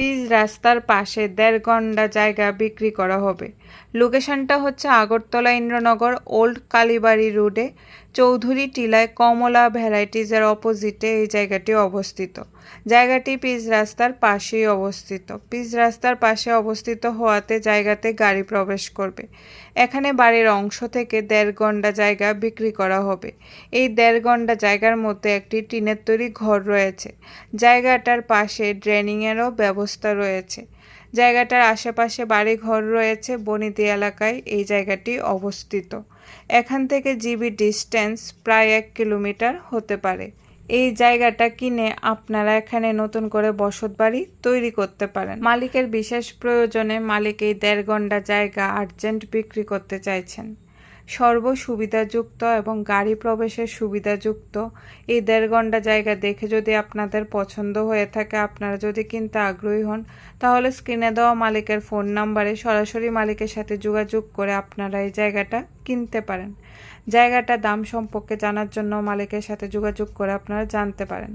Pitch রাস্তার পাশে দেড় ঘণ্টা জায়গা বিক্রি করা হবে। লোকেশনটা হচ্ছে আগরতলা ইন্দ্রনগর ওল্ড কালীবাড়ি রোডে, চৌধুরী টিলায় কমলা ভ্যারাইটিজের অপোজিটে এই জায়গাটি অবস্থিত। জায়গাটি পিচ রাস্তার পাশেই অবস্থিত। পিচ রাস্তার পাশে অবস্থিত হওয়াতে জায়গাতে গাড়ি প্রবেশ করবে। এখানে বাড়ির অংশ থেকে দেড় ঘণ্টা জায়গা বিক্রি করা হবে। এই দেড় ঘণ্টা জায়গার মধ্যে একটি টিনের তৈরি ঘর রয়েছে। জায়গাটার পাশে ড্রেনিংয়েরও ব্যবস্থা রয়েছে। জায়গাটার আশেপাশে বাড়ি ঘর রয়েছে বনিদি এলাকায় এই জায়গাটি অবস্থিত। এখান থেকে জিবি ডিস্টেন্স প্রায় এক কিলোমিটার হতে পারে। এই জায়গাটা কিনে আপনারা এখানে নতুন করে বসত বাড়ি তৈরি করতে পারেন। মালিকের বিশেষ প্রয়োজনে মালিক এই দেড় ঘণ্টা জায়গা আর্জেন্ট বিক্রি করতে চাইছেন। সর্ব সুবিধাযুক্ত এবং গাড়ি প্রবেশের সুবিধাযুক্ত। এই দেড় ঘণ্টা জায়গা দেখে যদি আপনাদের পছন্দ হয়ে থাকে, আপনারা যদি কিনতে আগ্রহী হন, তাহলে স্ক্রিনে দেওয়া মালিকের ফোন নাম্বারে সরাসরি মালিকের সাথে যোগাযোগ করে আপনারা এই জায়গাটা কিনতে পারেন। জায়গাটা দাম সম্পর্কে জানার জন্য মালিকের সাথে যোগাযোগ করে আপনারা জানতে পারেন।